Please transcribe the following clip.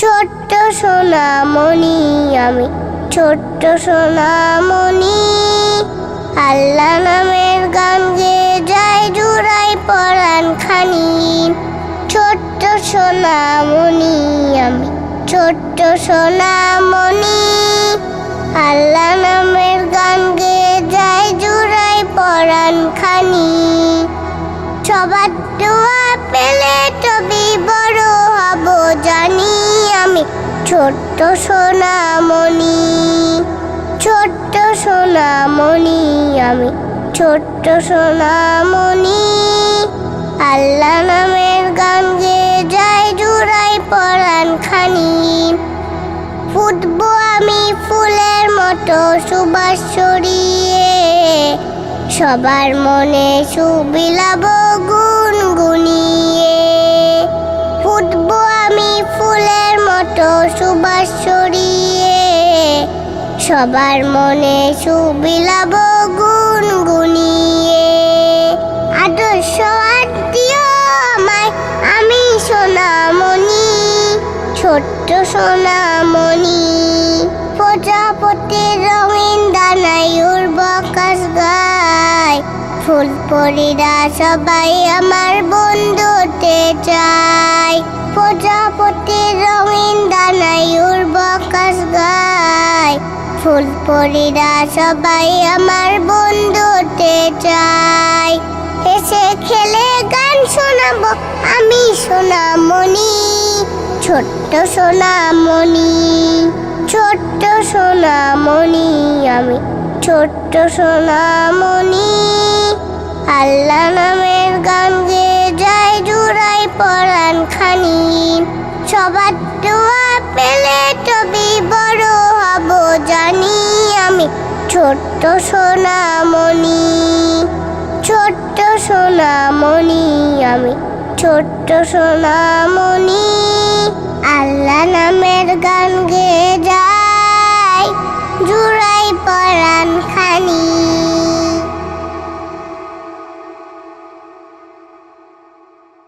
ছোট্ট সোনামণি, আমি ছোট্ট সোনামণি। আল্লাহ নামের গান গেয়ে যায় জুড়াই পরাণ খানি। ছোট্ট সোনামণি, আমি ছোট্ট সোনামণি। আল্লাহ নামের গান গেয়ে যায় জুড়াই পরাণ খানি। সবার দোয়া পেলে ছোট্ট সোনামণি ছোট্ট সোনামণি, আমি ছোট্ট সোনামণি। আল্লাহ নামের গান গেয়ে যায় জুড়াই পরাণ খানি। ফুটবো আমি ফুলের মতো সুবাস ছড়িয়ে, সবার মনে সুবিলাব সবার মনে সুবিলাব গুন গুনিয়ে। আদর্শ আত্মীয় আমায়, আমি সোনামণি, ছোট্ট সোনামণি। প্রজাপতির রঙিন দানাই উর্বকাশ গায়। ফুল পরিরা সবাই আমার বন্ধুতে চায়। ফুল পরিরা সবাই আমার বন্ধুতে চায় এসে খেলে গান শোনাবো, আমি সোনামণি, ছোট্ট সোনামণি ছোট্ট সোনামণি, আমি ছোট্ট সোনামণি। আল্লাহ নামের গান গেয়ে যায় জুড়াই পরাণ খানি, সবার দোয়া পেলে তবে জানি আমি ছোট্ট সোনামণি। ছোট্ট সোনামণি আমি ছোট্ট সোনামণি।